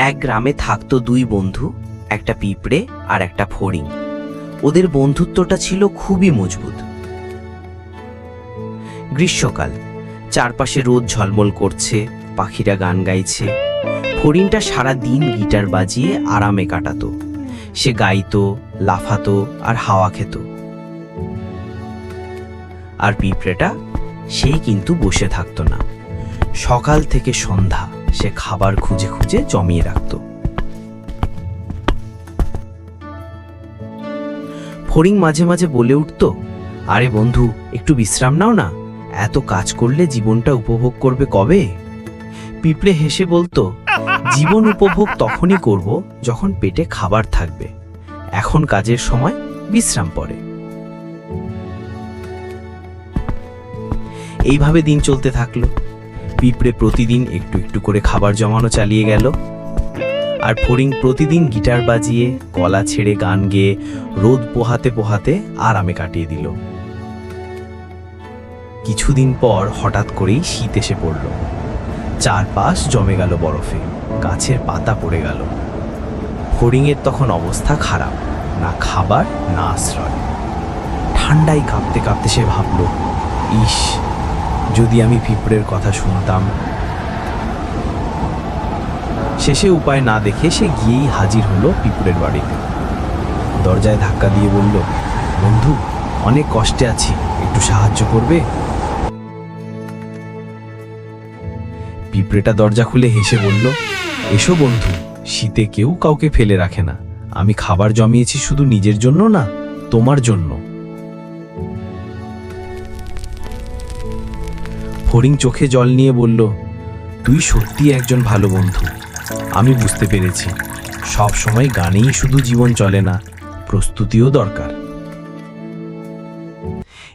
এক গ্রামে থাকতো দুই বন্ধু, একটা পিঁপড়ে আর একটা ফড়িং। ওদের বন্ধুত্বটা ছিল খুবই মজবুত। গ্রীষ্মকাল, চারপাশে রোদ ঝলমল করছে, পাখিরা গান গাইছে। ফড়িংটা সারা দিন গিটার বাজিয়ে আরামে কাটাতো। সে গাইতো, লাফাতো আর হাওয়া খেত। আর পিঁপড়েটা সেই কিন্তু বসে থাকতো না। সকাল থেকে সন্ধ্যা সে খাবার খুঁজে খুঁজে জমিয়ে রাখত। ফড়িং মাঝে মাঝে বলে উঠত, আরে বন্ধু, একটু বিশ্রাম নাও না, এত কাজ করলে জীবনটা উপভোগ করবে কবে? পিঁপড়ে হেসে বলতো, জীবন উপভোগ তখনই করব যখন পেটে খাবার থাকবে। এখন কাজের সময় বিশ্রাম পড়ে। এইভাবে দিন চলতে থাকল। পিঁপড়ে প্রতিদিন একটু একটু করে খাবার জমানো চালিয়ে গেল। আর ফড়িং প্রতিদিন গিটার বাজিয়ে, গলা ছেড়ে গান গেয়ে, রোদ পোহাতে পোহাতে আরামে কাটিয়ে দিল। কিছুদিন পর হঠাৎ করেই শীত এসে পড়ল। চারপাশ জমে গেল বরফে, গাছের পাতা পড়ে গেল। ফড়িংয়ের তখন অবস্থা খারাপ, না খাবার, না আশ্রয়। ঠান্ডায় কাঁপতে কাঁপতে সে ভাবল, ইস যদি আমি পিঁপড়ের কথা শুনতাম। শেষে উপায় না দেখে সে গিয়েই হাজির হলো পিঁপড়ের বাড়িতে। দরজায় ধাক্কা দিয়ে বলল, বন্ধু, অনেক কষ্টে আছি। একটু সাহায্য করবে? পিঁপড়েটা দরজা খুলে হেসে বলল, এসো বন্ধু, শীতে কেউ কাউকে ফেলে রাখে না। আমি খাবার জমিয়েছি শুধু নিজের জন্য না, তোমার জন্য। ফড়িং চোখে জল নিয়ে বলল, তুই সত্যি একজন ভালো বন্ধু। আমি বুঝতে পেরেছি। সব সময় গানেই শুধু জীবন চলে না, প্রস্তুতিও দরকার।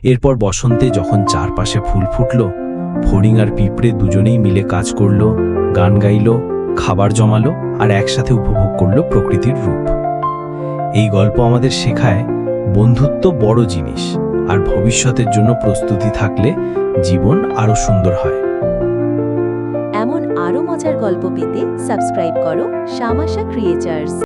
এরপর বসন্তে যখন চারপাশে ফুল ফুটলো ফড়িং আর পিঁপড়ে দুজনেই মিলে কাজ করল, গান গাইলো, খাবার জমালো আর একসাথে উপভোগ করল প্রকৃতির রূপ। এই গল্প আমাদের শেখায় বন্ধুত্ব বড় জিনিস। আর ভবিষ্যতের জন্য প্রস্তুতি থাকলে জীবন আরও সুন্দর হয়। এমন আরও মজার গল্প পেতে সাবস্ক্রাইব করো শামাশা ক্রিয়েচার্স।